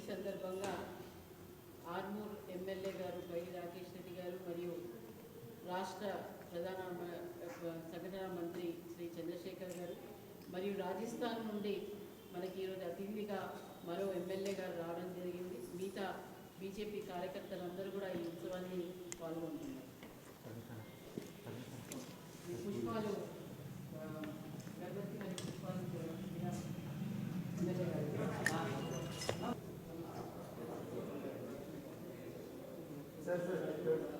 ఈ సందర్భంగా ఆర్మూర్ ఎమ్మెల్యే గారు బై రాకేష్ రెడ్డి గారు మరియు రాష్ట్ర ప్రధాన సంఘటన మంత్రి శ్రీ చంద్రశేఖర్ గారు మరియు రాజస్థాన్ నుండి మనకి ఈరోజు అతిథిగా మరో ఎమ్మెల్యే గారు రావడం జరిగింది. మిగతా బీజేపీ కార్యకర్తలందరూ కూడా ఈ ఉత్సవాన్ని పాల్గొంటున్నారు. పుష్పాలు Sir, sir, sir.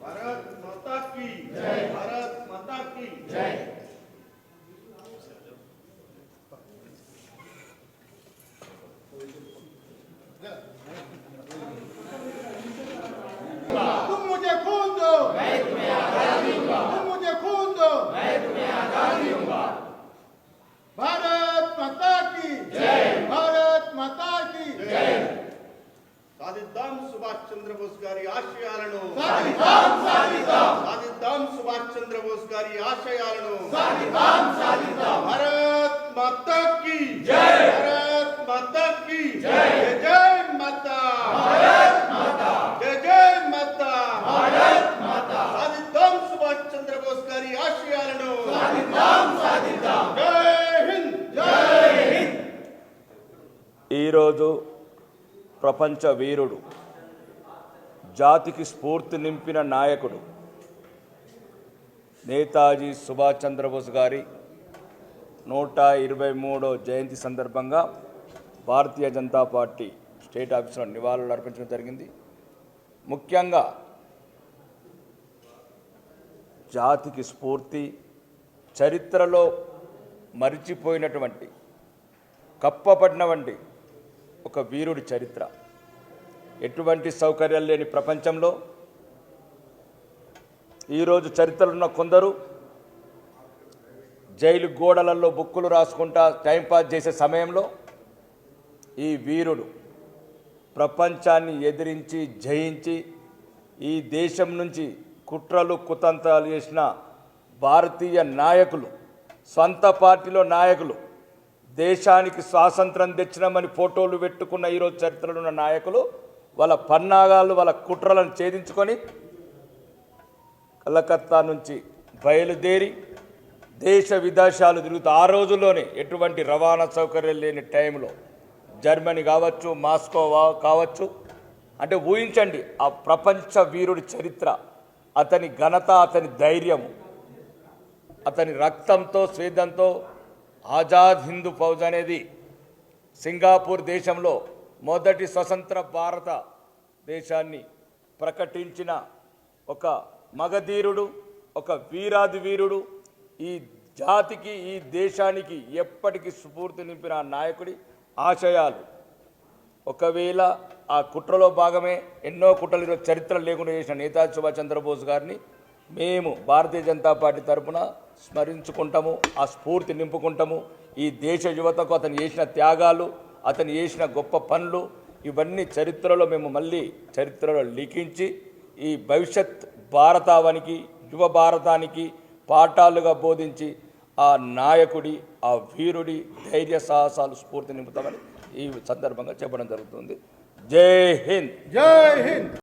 भारत माता की जय भारत माता की जय तुम मुझे खून दो मैं तुम्हें आजादी दूंगा तुम मुझे खून दो मैं तुम्हें आजादी दूंगा भारत సుభాష్ చంద్రబోస్ గారి ఆశయాలను సాధిద్దాం సుభాష్ చంద్రబోస్ గారి ఆశయాలను భరత్ మత కి గారి ఆశయాలను ఈరోజు ప్రపంచ వీరుడు జాతికి స్ఫూర్తి నింపిన నాయకుడు నేతాజీ సుభాష్ చంద్రబోస్ గారి నూట ఇరవై మూడో జయంతి సందర్భంగా భారతీయ జనతా పార్టీ స్టేట్ ఆఫీసులో నివాళులు అర్పించడం జరిగింది. ముఖ్యంగా జాతికి స్ఫూర్తి చరిత్రలో మరిచిపోయినటువంటి కప్పబడినటువంటి ఒక వీరుడి చరిత్ర. ఎటువంటి సౌకర్యాలు లేని ప్రపంచంలో ఈరోజు చరిత్రలో ఉన్న కొందరు జైలు గోడలలో బుక్కులు రాసుకుంటా టైంపాస్ చేసే సమయంలో ఈ వీరుడు ప్రపంచాన్ని ఎదిరించి జయించి ఈ దేశం నుంచి కుట్రలు కుతంత్రాలు చేసిన భారతీయ నాయకులు సొంత పార్టీలో నాయకులు దేశానికి స్వాతంత్రం తెచ్చినామని ఫోటోలు పెట్టుకున్న ఈరోజు చరిత్రలో ఉన్న నాయకులు వాళ్ళ పన్నాగాలు వాళ్ళ కుట్రలను ఛేదించుకొని కలకత్తా నుంచి బయలుదేరి దేశ విదేశాలు తిరుగుతూ ఆ రోజుల్లోనే ఎటువంటి రవాణా సౌకర్యం లేని టైంలో జర్మనీ కావచ్చు మాస్కో కావచ్చు. అంటే ఊహించండి ఆ ప్రపంచ వీరుడి చరిత్ర అతని ఘనత అతని ధైర్యం అతని రక్తంతో స్వేదంతో ఆజాద్ హిందూ ఫౌజ్ అనేది సింగాపూర్ దేశంలో మొదటి స్వతంత్ర భారత దేశాన్ని ప్రకటించిన ఒక మగధీరుడు ఒక వీరాది వీరుడు ఈ జాతికి ఈ దేశానికి ఎప్పటికీ స్ఫూర్తి నింపిన ఆ నాయకుడి ఆశయాలు. ఒకవేళ ఆ కుట్రలో భాగమే ఎన్నో కుట్రలు చరిత్ర లేకుండా చేసిన నేతాజీ సుభాష్ చంద్రబోస్ గారిని మేము భారతీయ జనతా పార్టీ తరపున స్మరించుకుంటాము ఆ స్ఫూర్తి నింపుకుంటాము. ఈ దేశ యువతకు అతను చేసిన త్యాగాలు అతను చేసిన గొప్ప పనులు ఇవన్నీ చరిత్రలో మేము మళ్ళీ చరిత్రలో లిఖించి ఈ భవిష్యత్ భారతావానికి యువ భారతానికి పాఠాలుగా బోధించి ఆ నాయకుడి ఆ వీరుడి ధైర్య సాహసాలు స్ఫూర్తి నింపుతామని ఈ సందర్భంగా చెప్పడం జరుగుతుంది. జై హింద్! జై హింద్!